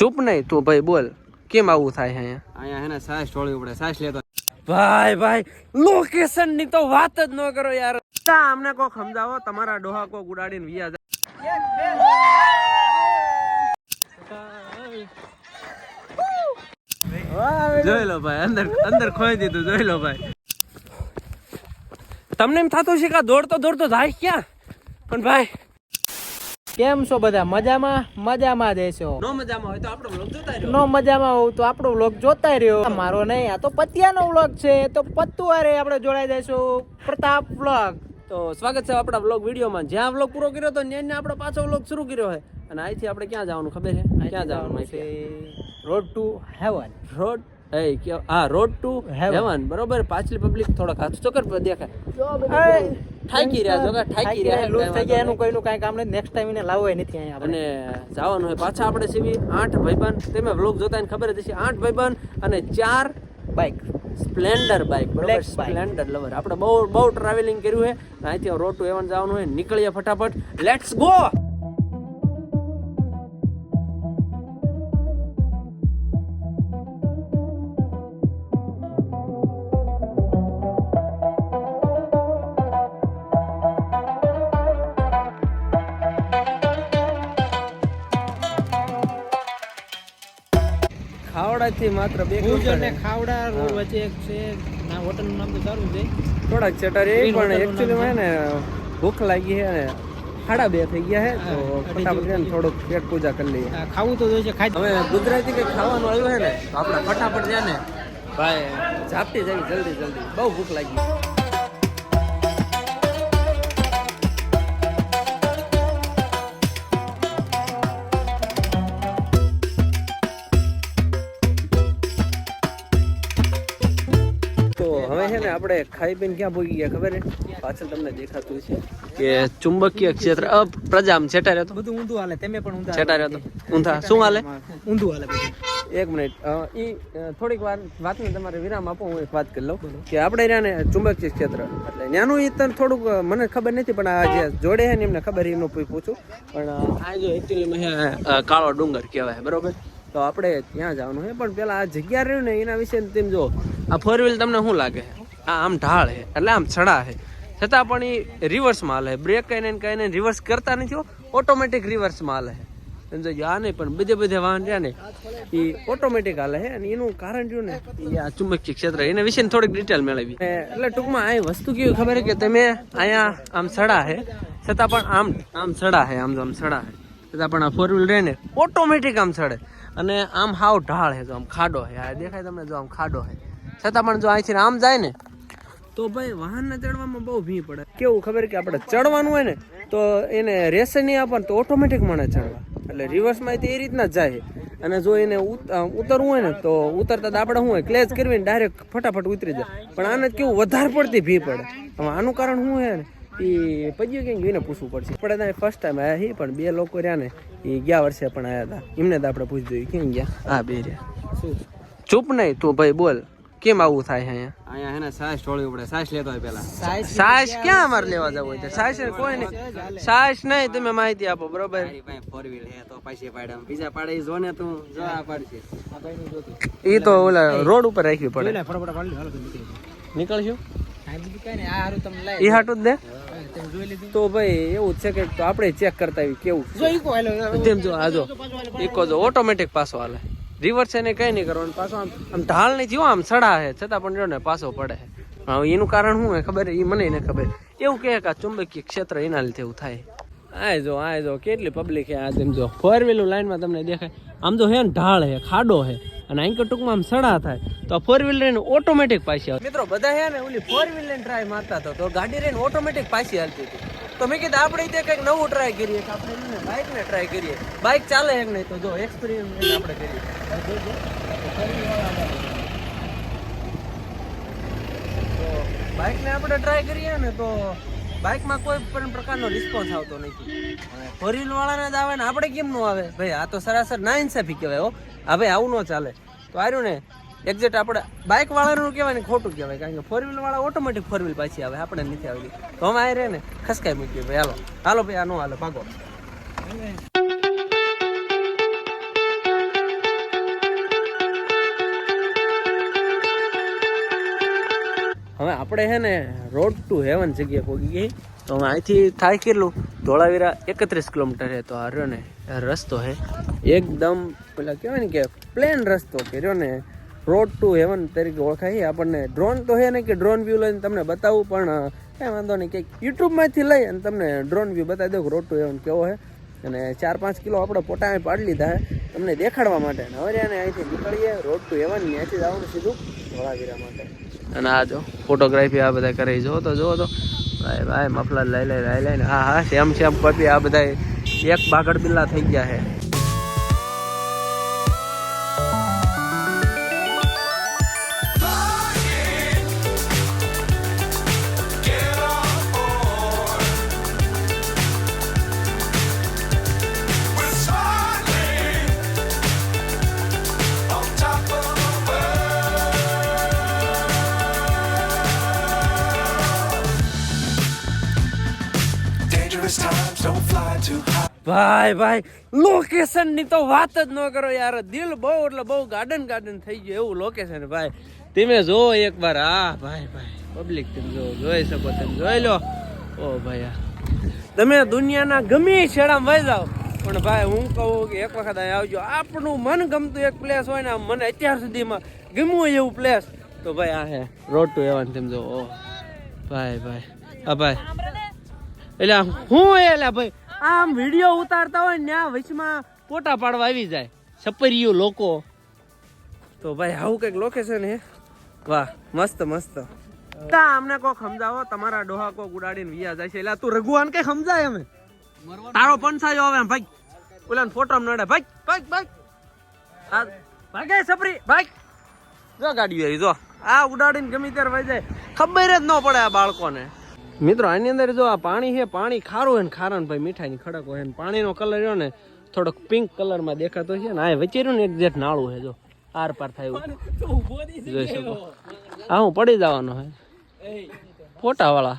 ચૂપ નહીં તું ભાઈ બોલ. કેમ આવું થાય છે અહીંયા? અહીંયા હે ને સાસ ઢોળવી પડે સાસ લેતો. ભાઈ ભાઈ લોકેશનની તો વાત જ ન કરો યાર. તા અમને કોક સમજાવો તમારા ડોહા કોક ઉડાડીને વિયા જાય. જોઈ લો ભાઈ અંદર અંદર ખોઈ દીધું જોઈ લો ભાઈ. તમને એમ થતું છે કે દોડતો દોડતો જાય ક્યાં? પણ ભાઈ કેમ છો બધા? મજામાં? મજામાં દેશો નો મજામાં હોય તો આપણો વ્લોગ જોતા રહ્યો. નો મજામાં હોય તો આપણો વ્લોગ જોતા રહ્યો. મારો નહીં આ તો પતિયાનો વ્લોગ છે. તો પતુવારે આપણે જોડાઈ જઈશું. પ્રતાપ વ્લોગ તો સ્વાગત છે આપણા વ્લોગ વિડીયોમાં. જ્યાં વ્લોગ પૂરો કર્યો તો ત્યાં આપણો પાછો વ્લોગ શરૂ કર્યો હોય. અને અહીંથી આપણે ક્યાં જવાનું ખબર છે? ક્યાં જવાનું છે રોડ ટુ હેવન રોડ હા રોડ ટુ હેવન બરોબર? પાછલી પબ્લિક થોડોક હાથ ચોકર પર દેખાય. ઠાકી રહ્યા જોગા ઠાકી રહ્યા લૂઝ થઈ ગયા એનું કોઈનું કાંઈ કામ નહીં નેક્સ્ટ ટાઈમ એને લાવવાય નથી અહીંયા અને જવાનું હોય પાછા આપણે સીવી આઠ ભાઈબંધ. તમે વ્લોગ જોતા એને ખબર જ હશે આઠ ભાઈબંધ અને ચાર બાઇક સ્પ્લેન્ડર બાઇક બરોબર? સ્પ્લેન્ડર લવર આપણે બહુ બહુ ટ્રાવેલિંગ કર્યું છે. અહીંથી રોડ ટુ એવન જવાનું હોય નીકળીએ ફટાફટ. લેટ્સ ગો ખાવડાથી માત્ર બે ભુજ અને ખાવડા રોડ વચ્ચે એક છે. ના હોટલનું નામ તો સારું છે. થોડાક ચટર એ પણ એકચ્યુઅલી ને ભૂખ લાગી છે અને સાડા બે થઈ ગયા છે તો ફટાફટ છે ને થોડુંક પેટ પૂજા કરી લઈએ. ખાવું તો જોઈએ છે ખાઈ હવે ગુજરાતી કઈ ખાવાનું આવ્યું છે ને તો આપણે ફટાફટ છે ને ભાઈ જાપતી જવી જલ્દી જલ્દી. બહુ ભૂખ લાગી. આપણે ખાઈ પીને ક્યાં ભોગી ગયા ખબર છે પાછળ તમને દેખાતું છે કે ચુંબકીય ક્ષેત્ર પ્રજામ છેટા રહેતો બધું ઊંધું હાલે તમે પણ ઊંધા છેટા રહેતો ઊંધા. શું હાલે? ઊંધું હાલે એક મિનિટ ઈ થોડીક વાર વાતને તમારે વિરામ આપો હું એક વાત કરી લઉં. કે આપણે રહ્યા ને ચુંબકીય ક્ષેત્ર. એટલે ત્યાંનું ઈ તને થોડુંક મને ખબર નથી પણ આ જે જોડે છે ને એમને ખબર એનું એમનું પૂછું. પણ આ જો એકચ્યુઅલી કાળો ડુંગર કહેવાય બરોબર? તો આપણે ત્યાં જવાનું છે પણ પેલા આ જગ્યા રહ્યું ને એના વિશે તેમ જો આ ફોર વ્હીલ તમને શું લાગે? આ આમ ઢાળ છે એટલે આમ ચડા છે છતાં પણ એ રિવર્સમાં હાલે બ્રેક કહીને કહીને રિવર્સ કરતા નથી ઓટોમેટિક રિવર્સમાં હાલે છે સમજો આ નહીં, પણ બધે બધે વાહન રહ્યા ને એ ઓટોમેટિક હાલે છે અને એનું કારણ રહ્યું ને એ આ ચુંબકીય ક્ષેત્ર એના વિશે થોડીક ડિટેલ મેળવી. એટલે ટૂંકમાં આ વસ્તુ કેવી ખબર છે કે તમે અહીંયા આમ સડા છે છતાં પણ આમ આમ સડા છે આમ જો આમ સડા છે છતાં પણ આ ફોર વ્હીલ રહે ને ઓટોમેટિક આમ સડે અને આમ હાવ ઢાળ છે જો આમ ખાડો છે આ દેખાય તમને જો આમ ખાડો છે છતાં પણ જો અહીંથી આમ જાય ને તો ભાઈ વાહનને ચડવામાં બહુ ભી પડે. કેવું ખબર કે આપણે ચડવાનું હોય ને તો એને રેસે નહીં આપણને તો ઓટોમેટિક મને ચડવા. એટલે રિવર્સમાં તે એ રીતના જ જાય. અને જો એને ઉત- ઉતરવું હોય ને તો ઉતરતા આપણે શું હોય ક્લેચ કરવી ને ડાયરેક્ટ ફટાફટ ઉતરી જાય. પણ આને કેવું વધારે પડતી ભી પડે. હવે આનું કારણ શું છે ને એ પજ્યું ક્યાંક એને પૂછવું પડશે. આપણે ત્યાં ફર્સ્ટ ટાઈમ આવ્યા છીએ પણ બે લોકો રહ્યા ને એ ગયા વર્ષે પણ આવ્યા હતા. એમને તો આપણે પૂછી જોઈએ કેમ ગયા? હા બે રહ્યા. શું? ચૂપ નહીં તું ભાઈ બોલ. કેમ આવું થાય છે અહીંયા? અહીંયા હેને સાસ ઢોળવી પડે સાસ લેતો હોય પેલા સાસ ક્યાં અમારે લેવા જવું હોય છે? સાસ ને કોઈ નહીં. સાસ નહીં તમે માહિતી આપો બરોબર? ફોર વ્હીલ હે તો પાછી પાડે. બીજા પાડે જો ને તું જો આ પાડશે. આ એ તો ઓલા રોડ ઉપર રાખવી પડે. નીકળશું. એ હાટું જ દે. હા, તમે જોઈ લીધું. તો ભાઈ એવું જ છે કે આપણે ચેક કરતા કેવું જો ઈ હાલો, તેમ જો આ જો. ઇકો જો ઓટોમેટિક પાસો હાલે. રિવર્સ એને કઈ નહીં કરવાનું, પાછો આમ આમ ઢાળ નહીં જીવો આમ સડા છે. છતાં પણ જો ને પાછો પડે છે. હવે એનું કારણ શું ખબર? એ મને ને ખબર. એવું કહે કે ચુંબકીય ક્ષેત્ર એના લીધે એવું થાય. આ જો આ જો, કેટલી પબ્લિક છે આ તેમ જો. ફોર વ્હીલર લાઈનમાં તમને દેખાય. આમ જો હે ને ઢાળ હે ખાડો હે અને અહીં ટૂંકમાં આમ સડા થાય. તો ફોર વ્હીલર ને ઓટોમેટિક પાછી આવે. મિત્રો, બધા હે ને ઓલી ફોર વ્હીલર ટ્રાય મારતા તો ગાડી રહીને ઓટોમેટિક પાછી હાલતી હતી. તો મેં કીધું આપણે તે કંઈક નવું ટ્રાય કરીએ. આપણે બાઇક ને ટ્રાય કરીએ. બાઇક ચાલે એમ નહીં તો જો એક્સપિરિયન્સ આપણે કરીએ. તો બાઇકને આપણે ટ્રાય કરીએ ને તો બાઇકમાં કોઈ પણ પ્રકારનો રિસ્પોન્સ આવતો નથી. ફોર વ્હીલ વાળાને જ આવે ને આપણે કેમ નો આવે? ભાઈ, આ તો સરાસર ના ઇન્સાફી કહેવાય હો. ભાઈ આવું ન ચાલે. તો આર્યું ને એક્ઝેક્ટ આપણે બાઇક વાળાનું કહેવાય ને ખોટું કહેવાય, કારણ કે ફોર વ્હીલ વાળા ઓટોમેટિક ફોર વ્હીલ પાછી આવે, આપણે નથી આવતી તો અમે આ રે ને ખસકાઈ મૂકીએ ભાઈ. હાલો. હાલો ભાઈ, આ નો હાલો, ભાગો. હવે આપણે છે ને રોડ ટુ હેવન જગ્યા પહોંચી ગઈ. તો હવે અહીંથી થાય કેટલું? ધોળાવીરા એકત્રીસ કિલોમીટર છે તો આ ને રસ્તો છે એકદમ પેલા કહેવાય ને કે પ્લેન રસ્તો કે રહ્યો ને રોડ ટુ હેવન તરીકે ઓળખાય આપણને ડ્રોન તો હે ને કે ડ્રોન વ્યૂ લઈને તમને બતાવું, પણ કાંઈ વાંધો નહીં. કંઈક યુટ્યુબમાંથી લઈ અને તમને ડ્રોન વ્યૂ બતાવી દઉં રોડ ટુ હેવન કેવો છે અને ચાર પાંચ કિલો આપણે પોટાએ પાડી લીધા તમને દેખાડવા માટે. હવે એને અહીંથી નીકળીએ, રોડ ટુ હેવન ત્યાંથી જવાનું સીધું ધોળાવીરા માટે. અને આ જો ફોટોગ્રાફી આ બધા કરી જો તો, જુઓ તો. ભાઈ ભાઈ, મફલર લઈ લઈ લઈ લઈને હા હા સેમ સેમ કોપી આ બધા એક બાગડ બિલ્લા થઈ ગયા છે ભાઈ ભાઈ લોકેશનની તો વાત જ ન કરો યાર. દિલ બહુ એટલે બહુ ગાર્ડન ગાર્ડન થઈ ગયું એવું લોકેશન ભાઈ. તમે જો એકવાર, આ, ભાઈ ભાઈ પબ્લિક તમે જો, જોઈ શકો તમે, જોઈ લો. ઓ, ભાઈ. તમે દુનિયાના ગમે છેડામાં વહી જાઓ. પણ ભાઈ, હું કહું કે એક વખત અહીં આવજો. આપણું મન ગમતું એક પ્લેસ હોય ને મને અત્યાર સુધીમાં ગમ્યું એવું પ્લેસ તો ભાઈ, આ હે રોડ ટુ હેવન તેમ જો. ઓ. ભાઈ ભાઈ. આ, ભાઈ. એટલે આમ હું એ એટલે ભાઈ આમ વીડિયો ઉતારતા હોય ને આ વચમાં ફોટા પાડવા આવી જાય. સપરીયું લોકો. તો ભાઈ આવું કંઈક લોકેશન હે વાહ મસ્ત મસ્ત. તા અમને કોક સમજાવો તમારા ડોહા કોક ઉડાડીને વિયા જાય છે. એટલે તું રઘુવાન કઈ સમજાય અમે તારો પંસાયો હવે ભાઈ. ઓલા ફોટો નડે. ભાઈ ભાઈ ભાઈ. આ ભાગે સપરી ભાઈ. જો ગાડી આવી જો. આ ઉડાડીને ગમે ત્યારે વહી જાય. ખબર જ ન પડે આ બાળકોને. મિત્રો આની અંદર જો આ પાણી છે પાણી ખારું હોય ને ખારા ભાઈ મીઠાઈની ખડક હોય ને પાણીનો કલર રહ્યો ને થોડોક પિંક કલરમાં દેખાતો છે ને આ વચ્ચે રહ્યું ને એક જેટ નાળું છે જો આર પાર થાય જોઈ શકો. હા હું પડી જવાનો હે. ફોટા વાળા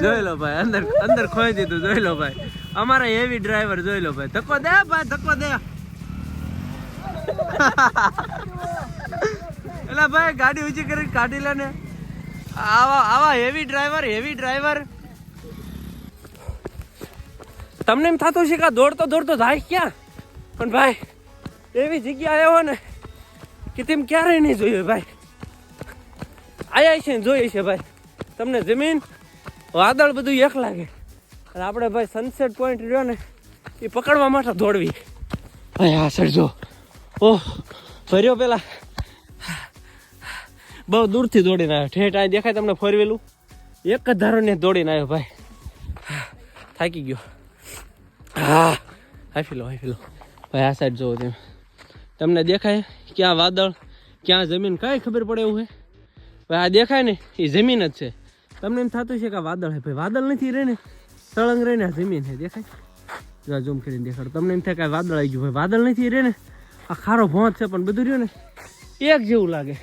જોઈ લો ભાઈ અંદર અંદર ખોઈ દીધું જોઈ લો ભાઈ અમારા હેવી ડ્રાઈવર જોઈ લો ભાઈ. ધક્કો દે, ભાઈ, ધક્કો દે. એટલે ભાઈ, ગાડી ઊંચી કરી કાઢી લે ને. આવા આવા હેવી ડ્રાઈવર હેવી ડ્રાઈવર તમને એમ થતું છે કે દોડતો દોડતો જાય ક્યાં? પણ ભાઈ, એવી જગ્યા આવ્યો ને કે તેમ ક્યારેય નહીં જોયું ભાઈ. આયા છે જોઈએ છે ભાઈ. તમને જમીન, વાદળ બધું એક લાગે. આપણે ભાઈ સનસેટ પોઈન્ટ રહ્યો ને, એ પકડવા માટે દોડવી. ભાઈ, આ સરજો ઓહ ફર્યો પેલા. બહુ દૂરથી દોડીને આવ્યો. ઠેઠ આ દેખાય તમને ફરવેલું? એક જ ધારો ને દોડીને આવ્યો ભાઈ. થાકી ગયો. હા હાફી લો હાફી લો ભાઈ, આ સાઈડ જોવો તમે. તમને દેખાય ક્યાં વાદળ, ક્યાં જમીન, કાંઈ ખબર પડે એવું હે? ભાઈ, આ દેખાય ને, એ જમીન જ છે. તમને એમ થતું છે કે વાદળ હે. ભાઈ, વાદળ નથી રહે ને. સળંગ રહે ને જમીન છે દેખાય? જો ઝૂમ કરીને દેખાડો. તમને એમ થાય કાંઈ વાદળ આવી ગયું ભાઈ વાદળ નથી રહે ને? આ ખારો ભોંત છે, પણ બધું રહ્યું ને? એક જેવું લાગે.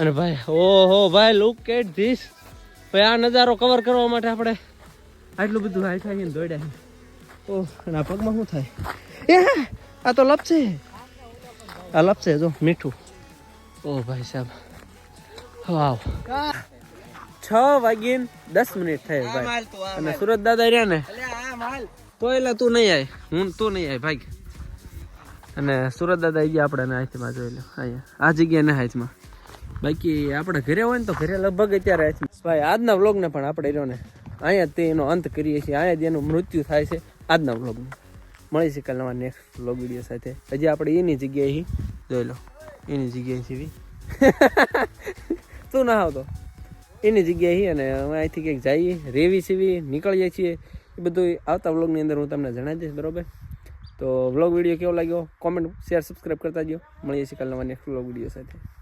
અને ભાઈ, ઓહો, ભાઈ લુક એટ ધીસ ભાઈ, આ નજારો કવર કરવા માટે આપણે આટલું બધું હાઈ થાય ને દોડ્યા ઓહ, અને આ પગમાં શું થાય? એ, આ તો લપસે આ લપસે જો, મીઠું. ઓ ભાઈ સાહેબ. વાવ. છ વાગીને દસ મિનિટ થઈ ભાઈ. અને સુરત દાદા રહ્યા ને? તો એટલે તું નહીં આય. હું તું નહીં આય ભાઈ. અને સુરત દાદા આવી ગયા આપણે હાથમાં જોઈ લો. અહીંયા. આ જગ્યા ને હાથમાં. બાકી આપણે ઘરે હોય ને તો ઘરે લગભગ અત્યારે હાથમાં. ભાઈ આજના વ્લોગને પણ આપણે રહ્યો ને અહીંયા તે એનો અંત કરીએ છીએ. અહીંયા જ એનું મૃત્યુ થાય છે આજના વ્લોગનું મળી શકે નવા નેક્સ્ટ વ્લોગ વીડિયો સાથે. હજી આપણે એની જગ્યાએ જોઈ લો. એની જગ્યાએ સીવી તું ના આવતો. એની જગ્યાએ અને અમે અહીંથી કંઈક જઈએ, રેવી સીવી, નીકળીએ છીએ, એ બધું આવતા વ્લોગની અંદર હું તમને જણાવી દઈશ, બરોબર? તો વ્લોગ વીડિયો કેવો લાગ્યો? કોમેન્ટ, શેર સબસ્ક્રાઈબ કરતા જો મળીએ છીએ કાલના નેક્સ્ટ વ્લોગ વીડિયો સાથે.